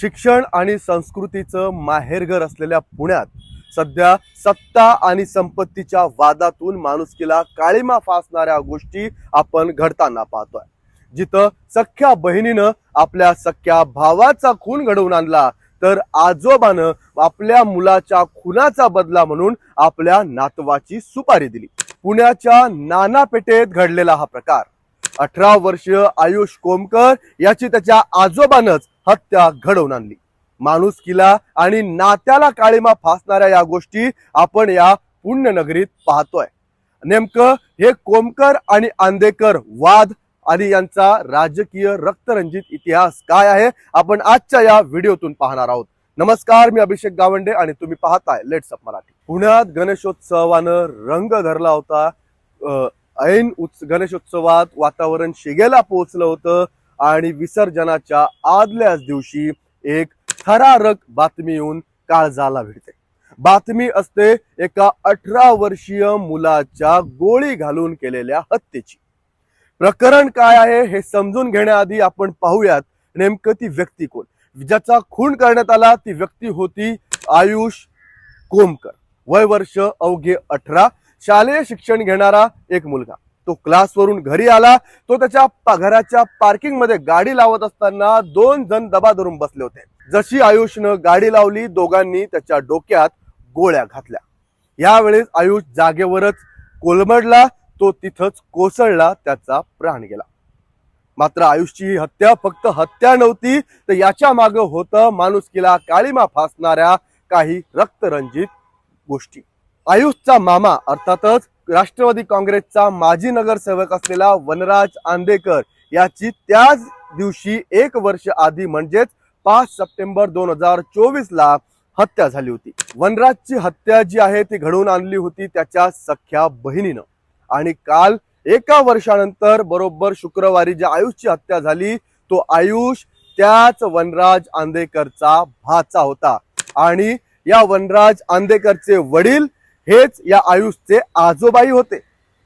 शिक्षण आणि संस्कृतीचं माहेरघर असलेल्या पुण्यात सध्या सत्ता आणि संपत्तीच्या वादातून माणुसकीला काळीमा फासणाऱ्या गोष्टी आपण घडताना पाहतोय. जिथं सख्या बहिणीनं आपल्या सख्या भावाचा खून घडवून आणला तर आजोबानं आपल्या मुलाच्या खुनाचा बदला म्हणून आपल्या नातवाची सुपारी दिली. पुण्याच्या नाना पेठेत घडलेला हा प्रकार. अठरा वर्ष आयुष कोमकर याची त्याच्या आजोबानच हत्या घडवून आणली. माणुसकीला आणि नात्याला काळीमा फासणाऱ्या या गोष्टी आपण या पुण्यनगरीत पाहतोय. नेमकं हे कोमकर आणि आंदेकर वाद आणि यांचा राजकीय रक्तरंजित इतिहास काय आहे आपण आजच्या या व्हिडिओतून पाहणार आहोत. नमस्कार मी अभिषेक गावंडे आणि तुम्ही पाहताय लेट्स अप मराठी. पुण्यात गणेशोत्सवानं रंग धरला होता ऐन उत्स गणेशोत्सवात वातावरण शिगेला पोहोचलं होतं आणि विसर्जनाच्या आदल्याच दिवशी एक थरारक बातमी येऊन काळजाला भिडते. बातमी असते एका अठरा वर्षीय मुलाच्या गोळी घालून केलेल्या हत्येची. प्रकरण काय आहे हे समजून घेण्याआधी आपण पाहूयात नेमकं ती व्यक्ती कोण? ज्याचा खून करण्यात आला ती व्यक्ती होती आयुष कोमकर. वय वर्ष अवघे अठरा. शालेय शिक्षण घेणारा एक मुलगा. तो क्लासवरून घरी आला तो त्याच्या घराच्या पार्किंगमध्ये गाडी लावत असताना दोन जण दबा धरून बसले होते. जशी आयुषनं गाडी लावली दोघांनी त्याच्या डोक्यात गोळ्या घातल्या. यावेळेस आयुष जागेवरच कोलमडला तो तिथंच कोसळला त्याचा प्राण गेला. मात्र आयुषची ही हत्या फक्त हत्या नव्हती तर याच्या मागं होतं माणुसकीला काळीमा फासणाऱ्या काही रक्तरंजित गोष्टी. आयुषचा मामा अर्थातच राष्ट्रवादी काँग्रेसचा माजी नगरसेवक असलेला वनराज आंदेकर याची त्याच दिवशी एक वर्ष आधी म्हणजेच पाच सप्टेंबर दोन हजार चोवीस ला हत्या झाली होती. वनराजची हत्या जी आहे ती घडवून आणली होती त्याच्या सख्या बहिणीनं. आणि काल एका वर्षानंतर बरोबर शुक्रवारी ज्या आयुषची हत्या झाली तो आयुष त्याच वनराज आंदेकरचा भाचा होता. आणि या वनराज आंदेकरचे वडील हेच या आयुषचे आजोबाई होते.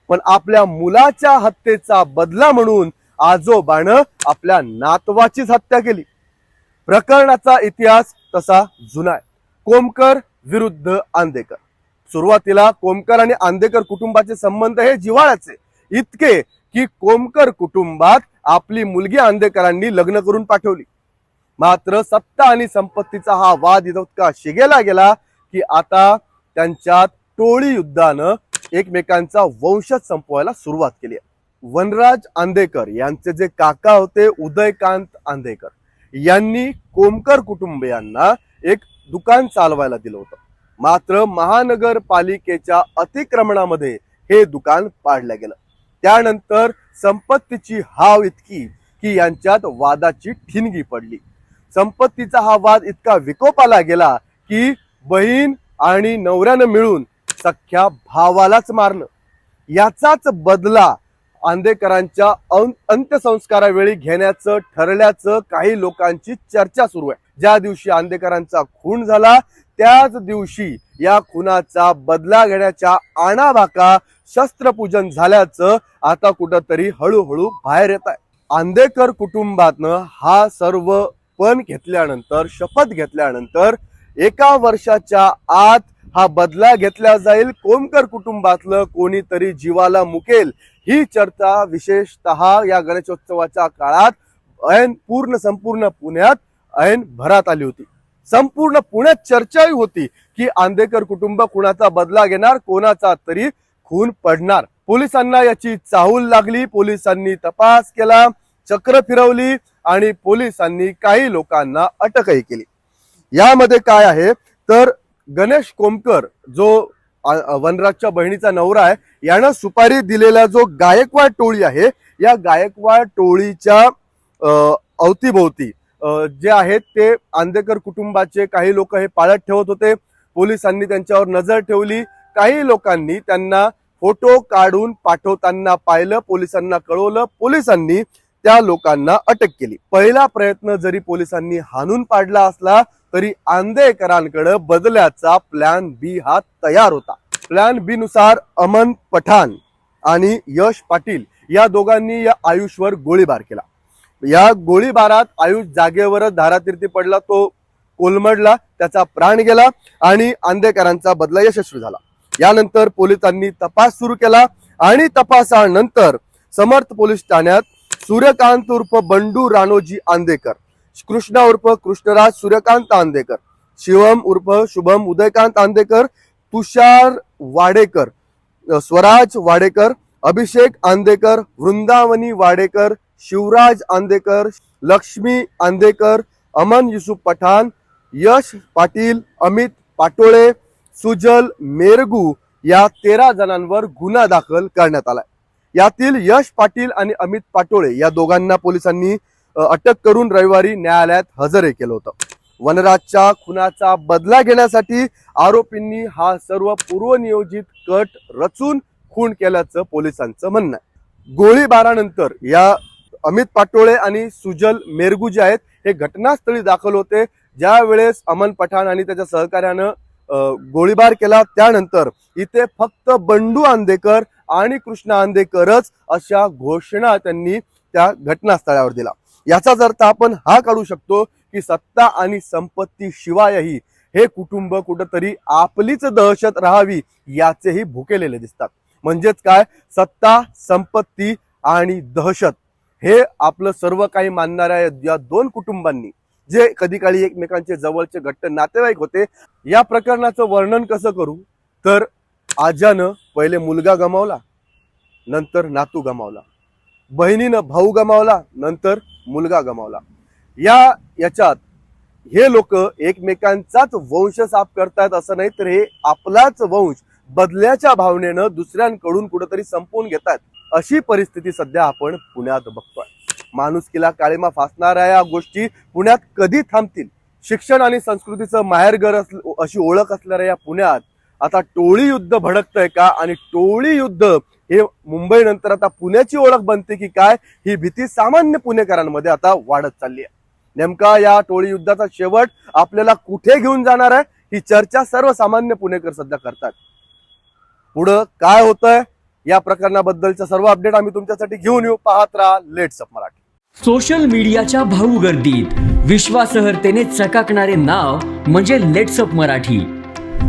पण आपल्या मुलाच्या हत्येचा बदला म्हणून आजोबानं आपल्या नातवाचीच हत्या केली. प्रकरणाचा इतिहास तसा जुना आहे. कोमकर विरुद्ध आंदेकर. सुरुवातीला कोमकर आणि आंदेकर कुटुंबाचे संबंध हे जिव्हाळ्याचे इतके की कोमकर कुटुंबात आपली मुलगी आंदेकरांनी लग्न करून पाठवली. मात्र सत्ता आणि संपत्तीचा हा वाद इतका शिगेला गेला की आता त्यांच्यात टोळी युद्धानं एकमेकांचा वंशज संपवायला सुरुवात केली आहे. वनराज आंदेकर यांचे जे काका होते उदयकांत आंदेकर यांनी कोमकर कुटुंबियांना एक दुकान चालवायला दिलं होतं. मात्र महानगरपालिकेच्या अतिक्रमणामध्ये हे दुकान पाडलं गेलं. त्यानंतर संपत्तीची हाव इतकी की यांच्यात वादाची ठिणगी पडली. संपत्तीचा हा वाद इतका विकोपाला गेला की बहीण आणि नवऱ्यानं मिळून सख्या भावालाच मारलं. याचाच बदला आंदेकरांच्या अं- अंत्यसंस्कारावेळी घेण्याचं ठरल्याचं काही लोकांची चर्चा सुरू आहे. ज्या दिवशी आंदेकरांचा खून झाला त्याच दिवशी या खुनाचा बदला घेण्याच्या आणाभाका शस्त्रपूजन झाल्याचं आता कुठंतरी हळूहळू बाहेर येत आहे. आंदेकर कुटुंबातनं हा सर्व पण घेतल्यानंतर शपथ घेतल्यानंतर एका वर्षाच्या आत हा बदला घेतला जाईल. कोमकर कुटुंबातलं कोणीतरी जीवाला मुकेल. ही चर्चा विशेषतः या गणेशोत्सवाच्या काळात ऐन पूर्ण संपूर्ण पुण्यात ऐन भरात आली होती. संपूर्ण पुण्यात चर्चाही होती की आंदेकर कुटुंब कुणाचा बदला घेणार कोणाचा तरी खून पडणार. पोलिसांना याची चाहूल लागली पोलिसांनी तपास केला चक्र फिरवली आणि पोलिसांनी काही लोकांना अटकही केली. यामध्ये काय आहे? तर गणेश कोमकर जो वनराजच्या बहिणीचा नवरा आहे यानं सुपारी दिलेला जो गायकवाड टोळी आहे या गायकवाड टोळीच्या अवतीभोवती जे आहेत ते आंदेकर कुटुंबाचे काही लोक हे पाळत ठेवत होते पोलिसांनी त्यांच्यावर नजर ठेवली काही लोकांनी त्यांना फोटो काढून पाठवताना पाहिलं पोलिसांना कळवलं पोलिसांनी त्या लोकांना अटक केली. पहिला प्रयत्न जरी पोलिसांनी हाणून पाडला असला तरी आंदेकरांकडे बदल्याचा प्लॅन बी हा तयार होता. प्लॅन बी नुसार अमन पठाण आणि यश पाटील या दोघांनी या आयुषवर गोळीबार केला. या गोळीबारात आयुष जागेवरच धारातीर्थी पडला तो कोलमडला त्याचा प्राण गेला आणि आंदेकरांचा बदला यशस्वी झाला. यानंतर पोलिसांनी तपास सुरू केला आणि तपासानंतर समर्थ पोलीस ठाण्यात सूर्यकांत उर्फ बंडू राणोजी आंदेकर. कृष्णा उर्फ कृष्णराज सूर्यकांत आंदेकर. शिवम उर्फ शुभम उदयकांत आंदेकर. तुषार वाडेकर स्वराज वाडेकर अभिषेक आंदेकर वृंदावनी वाडेकर शिवराज आंदेकर लक्ष्मी आंदेकर अमन युसुफ पठाण यश पाटील अमित पाटोळे सुजल मेरगू या तेरा जणांवर गुन्हा दाखल करण्यात आलाय. यातील यश पाटील आणि अमित पाटोळे या दोघांना पोलिसांनी अटक करून रविवारी न्यायालयात हजर केलं होतं. वनराजच्या खुनाचा बदला घेण्यासाठी आरोपींनी हा सर्व पूर्वनियोजित कट रचून खून केल्याचं पोलिसांचं म्हणणं आहे. गोळीबारानंतर या अमित पाटोळे आणि सुजल मेरगू जे आहेत हे घटनास्थळी दाखल होते. ज्या वेळेस अमन पठाण आणि त्याच्या सहकार्यानं गोळीबार केला त्यानंतर इथे फक्त बंडू आंदेकर आणि कृष्ण आंदेकरच अशा घोषणा त्यांनी त्या घटनास्थळावर दिला याचाच अर्थ आपण हा काढू शकतो की सत्ता आणि संपत्ती शिवायही हे कुटुंब कुठंतरी आपलीच दहशत राहावी याचेही भुकेलेले दिसतात. म्हणजेच काय? सत्ता संपत्ती आणि दहशत हे आपलं सर्व काही मानणाऱ्या या दोन कुटुंबांनी जे कधी काळी एकमेकांचे जवळचे घट्ट नातेवाईक होते या प्रकरणाचं वर्णन कसं करू? तर आजानं पहिले मुलगा गमावला नंतर नातू गमावला. बहिणीनं भाऊ गमावला नंतर मुलगा गमावला. या याच्यात हे लोक एकमेकांचाच वंश साफ करतायत असं नाही तर हे आपलाच वंश बदल्याच्या भावनेनं दुसऱ्यांकडून कुठंतरी संपवून घेतात. अशी परिस्थिती सध्या आपण पुण्यात बघतोय. माणुसकीला काळीमा फासणाऱ्या या गोष्टी पुण्यात कधी थांबतील? शिक्षण आणि संस्कृतीचं माहेरघर अस अशी ओळख असणाऱ्या या पुण्यात आता टोळी युद्ध भडकतंय का? आणि टोळी युद्ध हे मुंबई नंतर आता पुण्याची ओळख बनते की काय? ही भीती सामान्य पुणेकरांमध्ये आता वाढत चालली आहे. नेमका या टोळी युद्धाचा शेवट आपल्याला कुठे घेऊन जाणार आहे? ही चर्चा सर्वसामान्य पुणेकर सध्या करतात. पुढं काय होतंय? या प्रकरणाबद्दलचा सर्व अपडेट आम्ही तुमच्यासाठी घेऊन येऊ. पाहत राहा लेट्स अप मराठी. सोशल मीडियाच्या भाऊ गर्दीत विश्वासार्हतेने चकाकणारे नाव म्हणजे लेट्सअप मराठी.